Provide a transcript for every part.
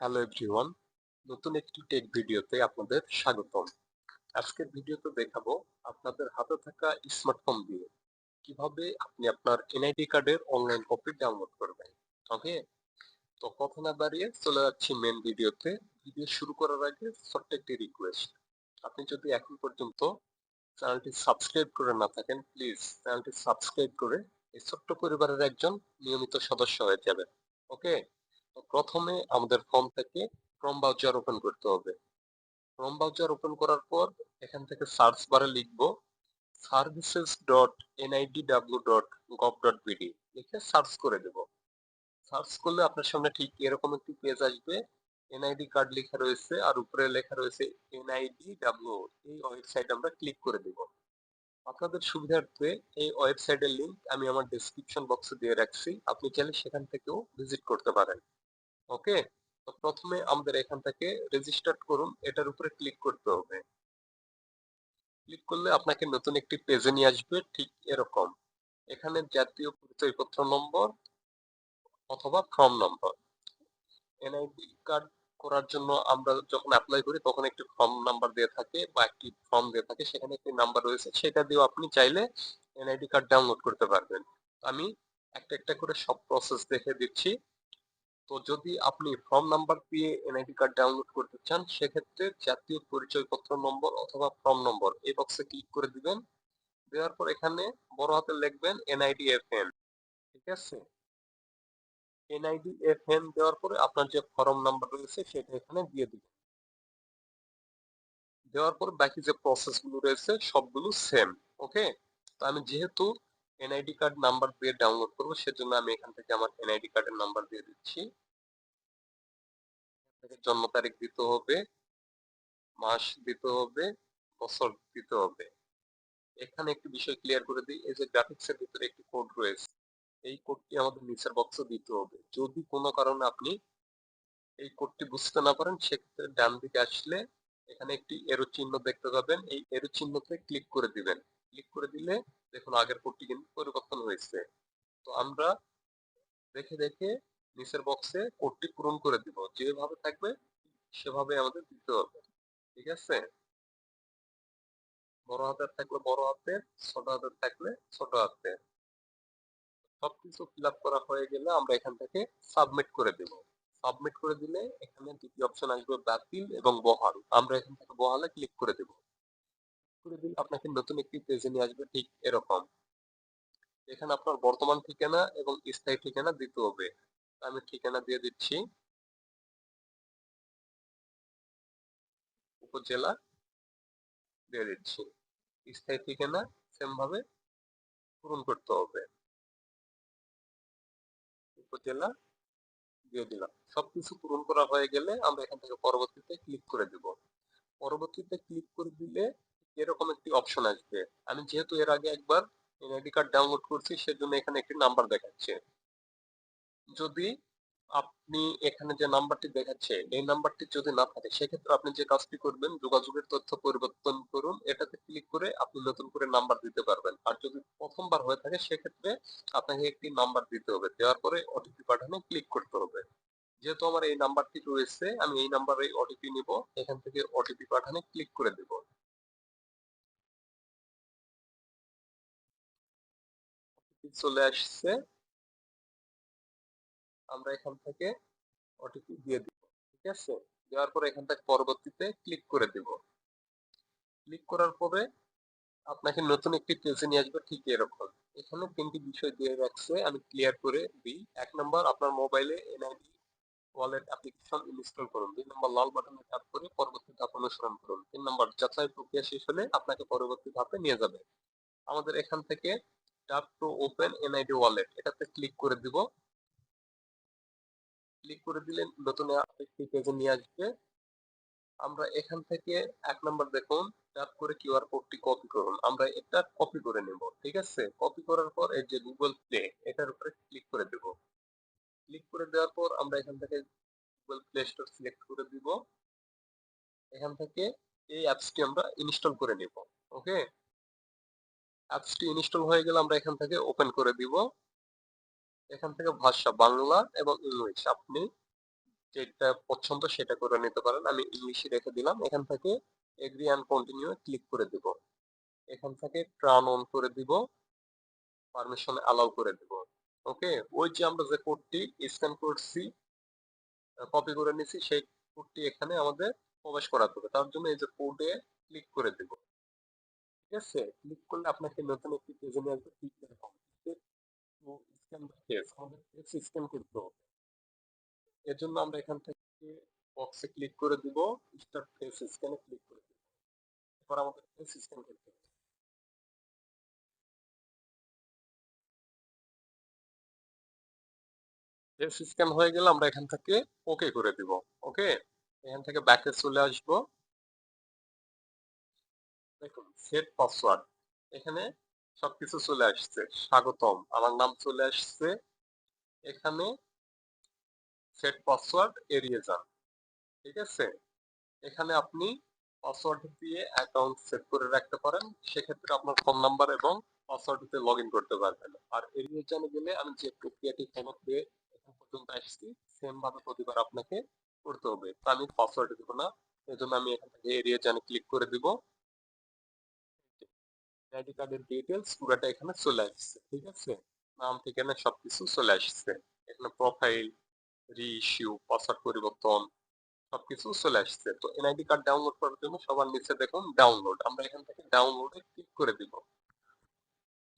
Hello everyone নতুন একটি take ভিডিওতে আপনাদের স্বাগতম। আজকের ভিডিওতে দেখাবো আপনাদের হাতে থাকা স্মার্টফোন দিয়ে কীভাবে আপনি আপনার এনআইডি কার্ডের অনলাইন কপি ডাউনলোড করবেন। ওকে তো কথা না বাড়িয়ে চলে যাচ্ছি মেন ভিডিওতে ভিডিও শুরু করার আগে ছোট্ট একটি রিকোয়েস্ট আপনি যদি এখন পর্যন্ত চ্যানেলটি সাবস্ক্রাইব করে না থাকেন প্লিজ চ্যানেলটি সাবস্ক্রাইব করে এই ছোট্ট পরিবারের একজন নিয়মিত সদস্য হয়ে যাবেন। ওকে প্রথমে আমাদের ফর্ম থেকে ক্রম ব্রাউজার ওপেন করতে হবে। ক্রম ব্রাউজার ওপেন করার পর এখান থেকে সার্চ বারে লিখব services dot NIDW dot gov dot BD লিখে সার্চ করে দেব। সার্চ করলে আপনার সামনে ঠিক এরকম একটি পেজ আসবে। এনআইডি কার্ড লেখা রয়েছে আর উপরে লেখা রয়েছে এনআইডি ডাব্লিউ এই ওয়েবসাইট আমরা ক্লিক করে দেব। আপনাদের সুবিধার্থে এই ওয়েবসাইটের লিংক আমি আমার ডেসক্রিপশন বক্সে দিয়ে রাখছি। আপনি চাইলে সেখান থেকেও ভিজিট করতে পারেন। ওকে? তো প্রথমে আমাদের এখান থেকে রেজিস্টার করুন, এটার উপরে ক্লিক করতে হবে। ক্লিক করলে আপনাকে নতুন একটি পেজে নিয়ে আসবে, ঠিক এরকম। এখানে জাতীয় পরিচয়পত্র নম্বর অথবা ফর্ম নম্বর এনআইডি কার্ড করার জন্য আমরা যখন অ্যাপ্লাই করি, তখন একটি ফর্ম নাম্বার দিয়ে থাকে বা একটি ফর্ম দিয়ে থাকে, সেখানে একটি নাম্বার রয়েছে। সেটা দিয়েও আপনি চাইলে এনআইডি কার্ড ডাউনলোড করতে পারবেন। আমি একটা একটা করে সব প্রসেস দেখে দিচ্ছি। তো যদি আপনি ফর্ম নাম্বার দিয়ে এনআইডি কার্ড ডাউনলোড করতে চান, সেক্ষেত্রে জাতীয় পরিচয়পত্র নম্বর অথবা ফর্ম নম্বর এই বক্সে ক্লিক করে দিবেন। দেওয়ার পর এখানে বড় হাতে লিখবেন এনআইডি এফএন ঠিক আছে? এনআইডি এফএন দেওয়ার পরে আপনার যে ফর্ম নাম্বার রয়েছে সেটা এখানে দিয়ে দিবেন। দেওয়ার পর বাকি যে প্রসেসগুলো রয়েছে সবগুলো সেম ওকে তো আমি যেহেতু এনআইডি কার্ড নাম্বার দিয়ে ডাউনলোড করব, সেজন্য আমি এখান থেকে আমার এনআইডি কার্ডের নাম্বার দিয়ে দিচ্ছি। জন্ম তারিখ দিতে হবে, মাস দিতে হবে, বছর দিতে হবে। এখানে একটি বিষয় ক্লিয়ার করে দিই, এই যে গ্রাফিক্স এর ভিতরে একটি কোড রয়েছে, এই কোডটি আমাদের নিচের বক্সে দিতে হবে। যদি কোনো কারণে আপনি এই কোডটি বুঝতে না পারেন, সেক্ষেত্রে ডান দিকে আসলে এখানে একটি এরো চিহ্ন দেখতে পাবেন। এই এরো চিহ্নতে ক্লিক করে দিবেন। ক্লিক করে দিলে দেখুন, আগের কোডটি কিন্তু পরিবর্তন হয়েছে। তো আমরা দেখে দেখে নিচের বক্সে কোডটি পূরণ করে দিব। যেভাবে থাকবে, সেভাবে আমাদের দিতে হবে। ঠিক আছে? বড় হাতের থাকলে বড় হাতের, ছোট হাতের থাকলে ছোট হাতের। সবকিছু ফিল আপ করা হয়ে গেলে আমরা এখান থেকে সাবমিট করে দেব। সাবমিট করে দিলে এখানে দ্বিতীয় অপশন আসবে বাতিল এবং বহাল। আমরা এখান থেকে বহালে ক্লিক করে দেব। করে দিলে আপনাকে নতুন একটি পেজে নিয়ে আসবে ঠিক এরকম। এখানে আপনার বর্তমান ঠিকানা এবং স্থায়ী ঠিকানা দিতে হবে। আমি ঠিকানা দিয়ে দিচ্ছি। উপজেলা দিয়ে দিচ্ছি। স্থায়ী ঠিকানা সেম ভাবে পূরণ করতে হবে। উপজেলা দিয়ে দিলাম। সবকিছু পূরণ করা হয়ে গেলে আমরা এখান থেকে পরবর্তীতে ক্লিক করে দিব। পরবর্তীতে ক্লিক করে দিলে এরকম একটি অপশন আসবে। আমি যেহেতু এর আগে একবার এনআইডি কার্ড ডাউনলোড করছি, সেজন্য এখানে একটি নাম্বার দেখাচ্ছে। যদি আপনি এখানে যে নাম্বারটি দেখাচ্ছে, এই নাম্বারটি যদি না থাকে, সেক্ষেত্রে আপনি যে কাজটি করবেন, যোগাযোগের তথ্য পরিবর্তন করুন। এটাতে ক্লিক করে আপনি নতুন করে নাম্বার দিতে পারবেন। আর যদি প্রথমবার হয়ে থাকে, সেক্ষেত্রে আপনাকে একটি নাম্বার দিতে হবে। দেওয়ার পরে ওটিপি পাঠানো ক্লিক করতে হবে। যেহেতু আমার এই নাম্বারটি রয়েছে, আমি এই নাম্বারে ওটিপি নিব। এখান থেকে ওটিপি পাঠানো ক্লিক করে দেব। চলে আসছে। আমরা এখান থেকে ওটিপি দিয়ে দিব, ঠিক আছে? দেওয়ার পরে এখান থেকে পরবর্তীতে ক্লিক করে দেব। ক্লিক করার পরে আপনাকে নতুন একটি পেজে নিয়ে আসবে ঠিক এরকম। এখানে তিনটি বিষয় দিয়ে রাখছে, আমি ক্লিয়ার করে দিই। এক নম্বর, আপনার মোবাইলে এনআইডি ওয়ালেট অ্যাপ্লিকেশন ইনস্টল করুন। দুই নম্বর, লাল বাটনে ট্যাপ করে পরবর্তী ধাপ অনুসরণ করুন। তিন নম্বর, যাচাই প্রক্রিয়া শেষ হলে আপনাকে পরবর্তী ধাপে নিয়ে যাবে। আমাদের এখান থেকে tap to open NID wallet এটাতে ক্লিক করে দিব। ক্লিক করে দিলে নতুন একটি পেজে নিয়ে আসবে। আমরা এখান থেকে এক নম্বর দেখুন ট্যাপ করে কিউআর কোডটি কপি করুন। আমরা এটা কপি করে নেব, ঠিক আছে? কপি করার পর এই যে গুগল প্লে এটার উপরে ক্লিক করে দেব। ক্লিক করে দেওয়ার পর আমরা এখান থেকে গুগল প্লে স্টোর সিলেক্ট করে দিব। এখান থেকে এই অ্যাপসটি আমরা ইনস্টল করে নেব ওকে অ্যাপসটি ইনস্টল হয়ে গেলে আমরা এখান থেকে ওপেন করে দিব। এখান থেকে ভাষা বাংলা এবং ইংলিশ। আপনি যেটা পছন্দ সেটা করে নিতে পারেন। আমি ইংলিশে রেখে দিলাম। এখান থেকে এগ্রি অ্যান্ড কন্টিনিউ ক্লিক করে দিব। এখান থেকে ট্রান অন করে দিব। পারমিশন অ্যালাউ করে দিব। ওকে ওই যে আমরা যে কোডটি স্ক্যান করছি কপি করে নিছি, সেই কোডটি এখানে আমাদের প্রবেশ করাতে হবে। তার জন্য এই যে কোডে ক্লিক করে দিব। ঠিক আছে? ক্লিক করলে আপনাকে নতুন একটি পেজে নিয়ে আসবে ক্লিক করে স্ক্যান ফেস আমাদের ফেস স্ক্যান করতে হবে এর জন্য আমরা এখান থেকে বক্সে ক্লিক করে দিব স্টার্ট ফেস স্ক্যানে ক্লিক করে দিব। এরপর আমাদের ফেস স্ক্যান করতে হবে। স্ক্যান হয়ে গেলে আমরা এখান থেকে ওকে করে দিব ওকে এখান থেকে ব্যাকে চলে আসব। দেখুন সেট পাসওয়ার্ড এখানে সবকিছু চলে আসছে, স্বাগতম, আমার নাম চলে আসছে, এখানে সেট পাসওয়ার্ড এড়িয়ে যান, ঠিক আছে? এখানে আপনি পাসওয়ার্ড দিয়ে অ্যাকাউন্ট সেট করে রাখতে পারেন, সেক্ষেত্রে আপনার ফোন নাম্বার এবং পাসওয়ার্ড দিয়ে লগ ইন করতে পারবেন। আর এড়িয়ে জানে গেলে আমি যে প্রক্রিয়াটি ফলো করে এখন পর্যন্ত আসছি সেম প্রতিবার আপনাকে করতে হবে। তো আমি পাসওয়ার্ড দিব না, এজন্য আমি এখান থেকে এড়িয়ে জানে ক্লিক করে দিব। আইডি কার্ডের ডিটেলস পুরোটা এখানে চলে আসছে, ঠিক আছে? নাম, ঠিকানা সবকিছু চলে আসছে। এখানে প্রোফাইল রিইস্যু পাসওয়ার্ড পরিবর্তন সবকিছু চলে আসছে। তো এনআইডি কার্ড ডাউনলোড করার জন্য সবার নিচে দেখুন ডাউনলোড আমরা এখান থেকে ডাউনলোডে ক্লিক করে দিব।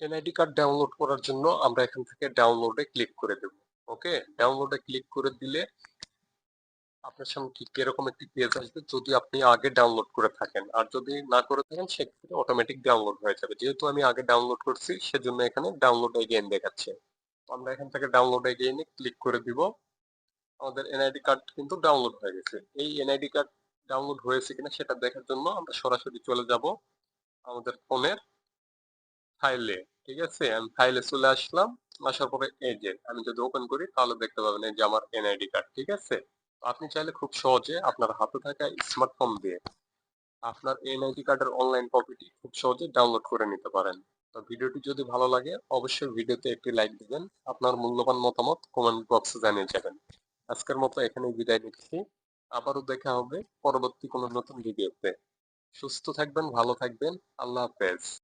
এনআইডি কার্ড ডাউনলোড করার জন্য আমরা এখান থেকে ডাউনলোডে ক্লিক করে দেব ওকে ডাউনলোডে ক্লিক করে দিলে আপনার সামনে ঠিক এরকম একটি পেজ আসবে যদি আপনি আগে ডাউনলোড করে থাকেন। আর যদি না করে থাকেন, সেক্ষেত্রে অটোমেটিক ডাউনলোড হয়ে যাবে। যেহেতু আমি আগে ডাউনলোড করছি, সেজন্য এখানে ডাউনলোড এগেইন দেখাচ্ছে। আমরা এখান থেকে ডাউনলোড এগেইনে ক্লিক করে দিব। আমাদের এনআইডি কার্ড কিন্তু ডাউনলোড হয়ে গেছে। এই এনআইডি কার্ড ডাউনলোড হয়েছে কিনা সেটা দেখার জন্য আমরা সরাসরি চলে যাব আমাদের ফোনের ফাইলে ঠিক আছে? আমি ফাইলে চলে আসলাম। আসার পরে এই যে, আমি যদি ওপেন করি, তাহলে দেখতে পাবেন এই যে আমার এনআইডি কার্ড ঠিক আছে? আপনি চাইলে খুব সহজে আপনার হাতে থাকা স্মার্টফোন দিয়ে আপনার এনআইডি কার্ডের অনলাইন কপিটি খুব সহজে ডাউনলোড করে নিতে পারেন। তো ভিডিওটি যদি ভালো লাগে, অবশ্যই ভিডিওতে একটি লাইক দিবেন, আপনার মূল্যবান মতামত কমেন্ট বক্সে জানিয়ে যাবেন। আজকের মতো এখানে বিদায় নিচ্ছি। আবারও দেখা হবে পরবর্তী কোনো নতুন ভিডিওতে। সুস্থ থাকবেন, ভালো থাকবেন, আল্লাহ হাফেজ।